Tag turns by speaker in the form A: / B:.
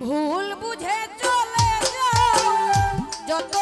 A: ভুল বুঝে চলে যাও যত